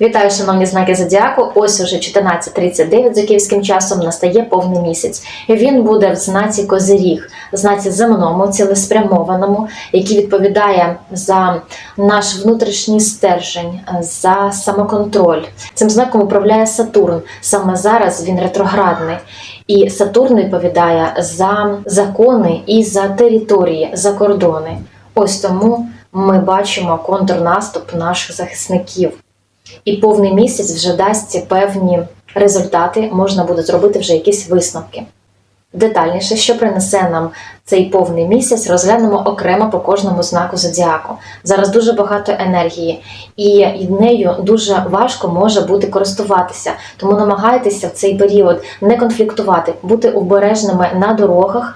Вітаю, шановні знаки Зодіаку. Ось уже 14.39 за київським часом настає повний місяць. Він буде в знаці Козиріг, знаці земному, цілеспрямованому, який відповідає за наш внутрішній стержень, за самоконтроль. Цим знаком управляє Сатурн. Саме зараз він ретроградний. І Сатурн відповідає за закони і за території, за кордони. Ось тому ми бачимо контрнаступ наших захисників. І повний місяць вже дасть певні результати, можна буде зробити вже якісь висновки. Детальніше, що принесе нам цей повний місяць, розглянемо окремо по кожному знаку зодіаку. Зараз дуже багато енергії, і нею дуже важко може бути користуватися. Тому намагайтеся в цей період не конфліктувати, бути обережними на дорогах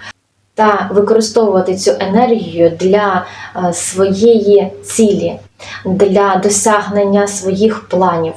та використовувати цю енергію для е, своєї цілі, для досягнення своїх планів.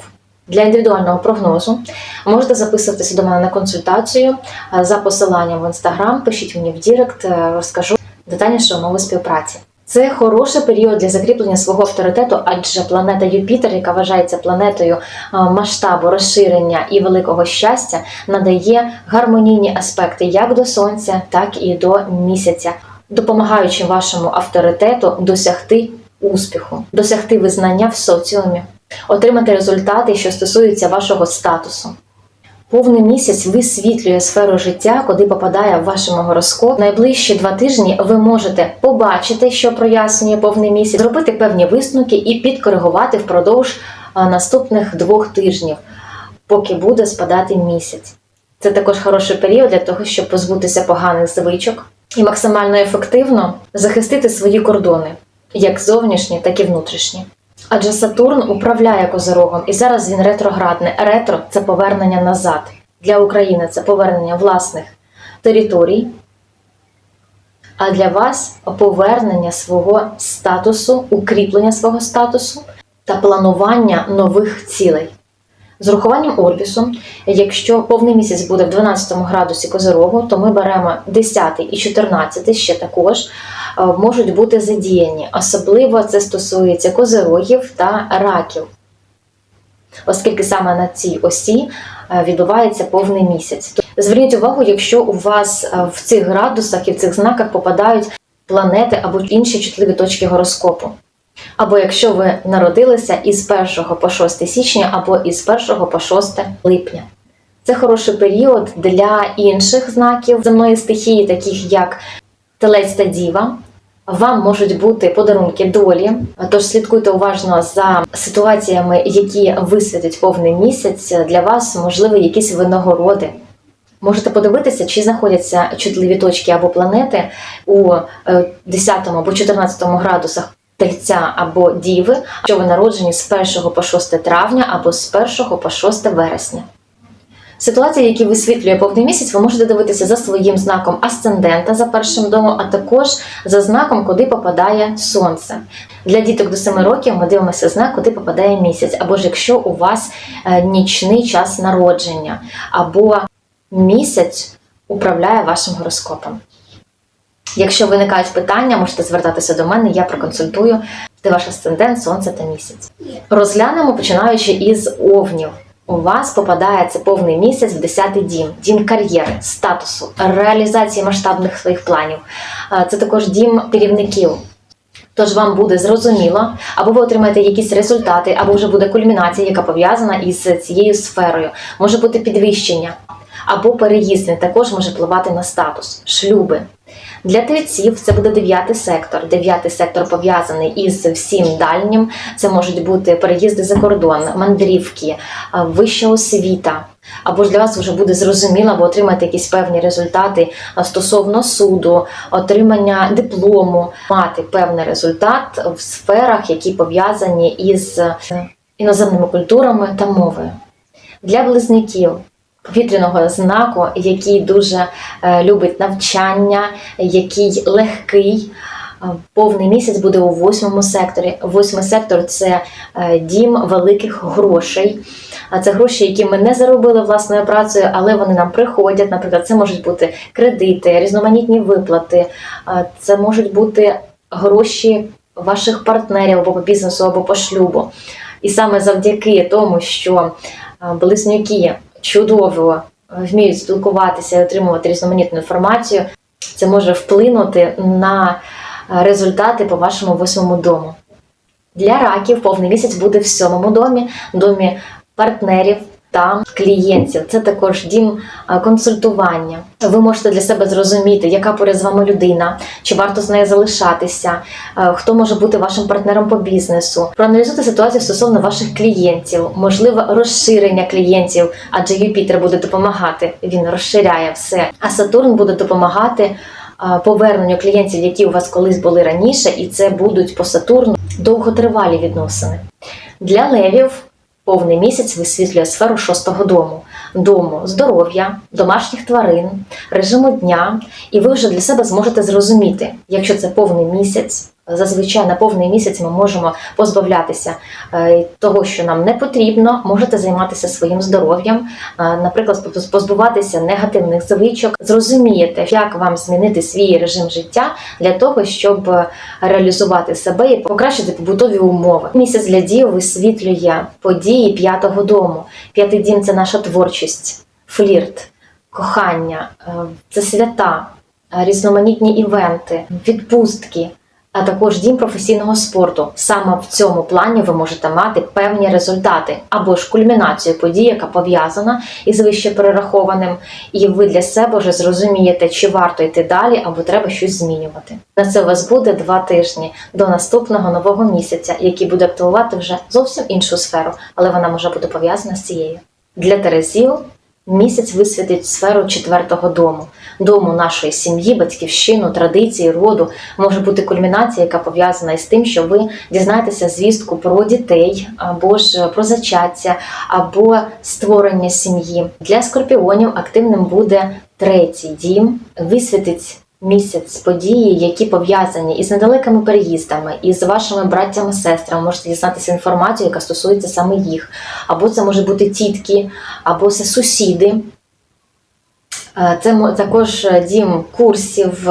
Для індивідуального прогнозу можете записуватися до мене на консультацію е, за посиланням в інстаграм. Пишіть мені в Дірект, е, розкажу детальніше умови співпраці. Це хороший період для закріплення свого авторитету, адже планета Юпітер, яка вважається планетою е, масштабу, розширення і великого щастя, надає гармонійні аспекти як до сонця, так і до місяця, допомагаючи вашому авторитету досягти успіху, досягти визнання в соціумі, отримати результати, що стосуються вашого статусу. Повний місяць висвітлює сферу життя, куди попадає в вашому гороскоп. Найближчі два тижні ви можете побачити, що прояснює повний місяць, зробити певні висновки і підкоригувати впродовж наступних двох тижнів, поки буде спадати місяць. Це також хороший період для того, щоб позбутися поганих звичок і максимально ефективно захистити свої кордони, як зовнішні, так і внутрішні. Адже Сатурн управляє козирогом, і зараз він ретроградний. Ретро це повернення назад. Для України це повернення власних територій, а для вас повернення свого статусу, укріплення свого статусу та планування нових цілей. З урахуванням Орбісу, якщо повний місяць буде в 12 градусі Козирогу, то ми беремо 10 і 14 ще також можуть бути задіяні. Особливо це стосується козирогів та раків, оскільки саме на цій осі е, відбувається повний місяць. Зверніть увагу, якщо у вас е, в цих градусах і в цих знаках попадають планети або інші чутливі точки гороскопу. Або якщо ви народилися із 1 по 6 січня, або із 1 по 6 липня. Це хороший період для інших знаків земної стихії, таких як Телець та Діва. Вам можуть бути подарунки долі, тож слідкуйте уважно за ситуаціями, які висвітить повний місяць. Для вас можливі якісь винагороди. Можете подивитися, чи знаходяться чутливі точки або планети у е, 10 або 14 градусах тельця або діви, що ви народжені з 1 по 6 травня або з 1 по 6 вересня. Ситуації, які висвітлює повний місяць, ви можете дивитися за своїм знаком асцендента за першим домом, а також за знаком, куди попадає сонце. Для діток до 7 років ми дивимося знак, куди попадає місяць, або ж якщо у вас е, нічний час народження, або місяць управляє вашим гороскопом. Якщо виникають питання, можете звертатися до мене, я проконсультую, де ваш асцендент, сонце та місяць. Розглянемо, починаючи із овнів. У вас попадається повний місяць в 10-й дім, дім кар'єри, статусу, реалізації масштабних своїх планів. Це також дім керівників. Тож вам буде зрозуміло, або ви отримаєте якісь результати, або вже буде кульмінація, яка пов'язана із цією сферою. Може бути підвищення, або переїзд він також може впливати на статус, шлюби. Для тельців це буде дев'ятий сектор. Дев'ятий сектор пов'язаний із всім дальнім. Це можуть бути переїзди за кордон, мандрівки, вища освіта. Або ж для вас вже буде зрозуміло, або отримати якісь певні результати стосовно суду, отримання диплому, мати певний результат в сферах, які пов'язані із е, іноземними культурами та мовою. Для близнюків повітряного знаку, який дуже е, любить навчання, який легкий. Е, Повний місяць буде у восьмому секторі. Восьмий сектор це е, дім великих грошей. А це гроші, які ми не заробили власною працею, але вони нам приходять. Наприклад, це можуть бути кредити, різноманітні виплати, це можуть бути гроші ваших партнерів або по бізнесу, або по шлюбу. І саме завдяки тому, що близнюки чудово вміють спілкуватися і отримувати різноманітну інформацію, це може вплинути на е, результати по вашому восьмому дому. Для раків повний місяць буде в сьомому домі, домі партнерів та клієнтів. Це також дім консультування. Ви можете для себе зрозуміти, яка поряд з вами людина, чи варто з нею залишатися, хто може бути вашим партнером по бізнесу. Проаналізуйте ситуацію стосовно ваших клієнтів, можливе розширення клієнтів, адже Юпітер буде допомагати. Він розширяє все. А Сатурн буде допомагати поверненню клієнтів, які у вас колись були раніше, і це будуть по Сатурну довготривалі відносини. Для левів повний місяць висвітлює сферу шостого дому, дому здоров'я, домашніх тварин, режиму дня, і ви вже для себе зможете зрозуміти, якщо це повний місяць. Зазвичай на повний місяць ми можемо позбавлятися е, того, що нам не потрібно. Можете займатися своїм здоров'ям, е, наприклад, позбуватися негативних звичок, зрозумієте, як вам змінити свій режим життя для того, щоб е, реалізувати себе і покращити побутові умови. Місяць для дів висвітлює події п'ятого дому. П'ятий дім це наша творчість, флірт, кохання, це свята, різноманітні івенти, відпустки. А також дім професійного спорту. Саме в цьому плані ви можете мати певні результати або ж кульмінацію подій, яка пов'язана із вище перерахованим, і ви для себе вже зрозумієте, чи варто йти далі, або треба щось змінювати. На це у вас буде два тижні до наступного нового місяця, який буде активувати вже зовсім іншу сферу, але вона може бути пов'язана з цією. Для Терезів місяць висвітить сферу четвертого дому, дому нашої сім'ї, батьківщину, традиції, роду. Може бути кульмінація, яка пов'язана із тим, що ви дізнаєтеся звістку про дітей, або ж про зачаття, або створення сім'ї. Для скорпіонів активним буде третій дім, висвітить. Місяць події, які пов'язані із недалекими переїздами, із вашими браттями, сестрами, можете дізнатися інформацію, яка стосується саме їх. Або це може бути тітки, або це сусіди. Е, Це також е, дім курсів,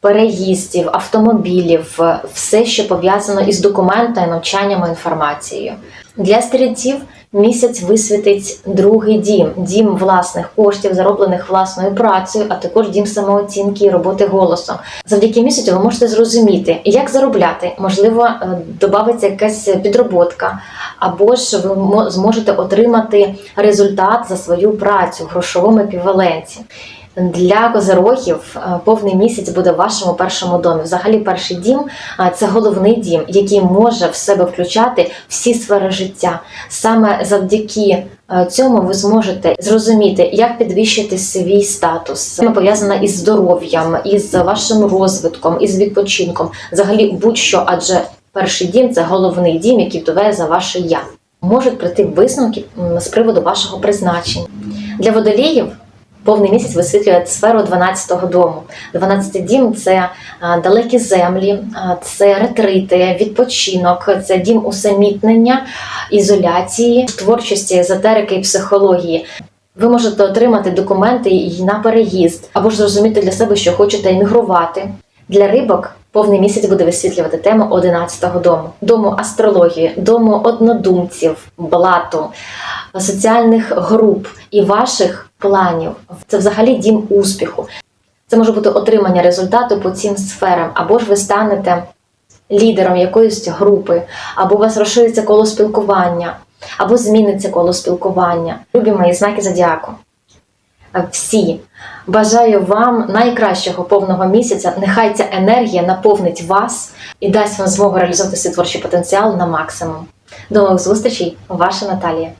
переїздів, автомобілів, е, все, що пов'язано із документами, навчанням і інформацією. Для стрільців місяць висвітить другий дім, дім власних коштів, зароблених власною працею, а також дім самооцінки і роботи голосом. Завдяки місяцю ви можете зрозуміти, як заробляти. Можливо, е, додається якась підроботка, або ж ви мо- зможете отримати результат за свою працю в грошовому еквіваленті. Для козирогів е, повний місяць буде в вашому першому домі. Взагалі, перший дім е, це головний дім, який може в себе включати всі сфери життя. Саме завдяки е, цьому ви зможете зрозуміти, як підвищити свій статус. Це пов'язано із здоров'ям, із вашим розвитком, із відпочинком. Взагалі, будь-що, адже перший дім це головний дім, який вдове за ваше я. Можуть прийти висновки з приводу вашого призначення. Для водоліїв повний місяць висвітлює сферу 12-го дому. 12-й дім це далекі землі, це ретрити, відпочинок, це дім усамітнення, ізоляції, творчості, езотерики і психології. Ви можете отримати документи на переїзд, або ж зрозуміти для себе, що хочете емігрувати. Для рибок повний місяць буде висвітлювати тему 11-го дому, дому астрології, дому однодумців, блату, соціальних груп і ваших планів. Це взагалі дім успіху. Це може бути отримання результату по цим сферам, або ж ви станете лідером якоїсь групи, або у вас розшириться коло спілкування, або зміниться коло спілкування. Любі мої знаки зодіаку. Всі бажаю вам найкращого повного місяця. Нехай ця енергія наповнить вас і дасть вам змогу реалізувати свій творчий потенціал на максимум. До нових зустрічей, ваша Наталія.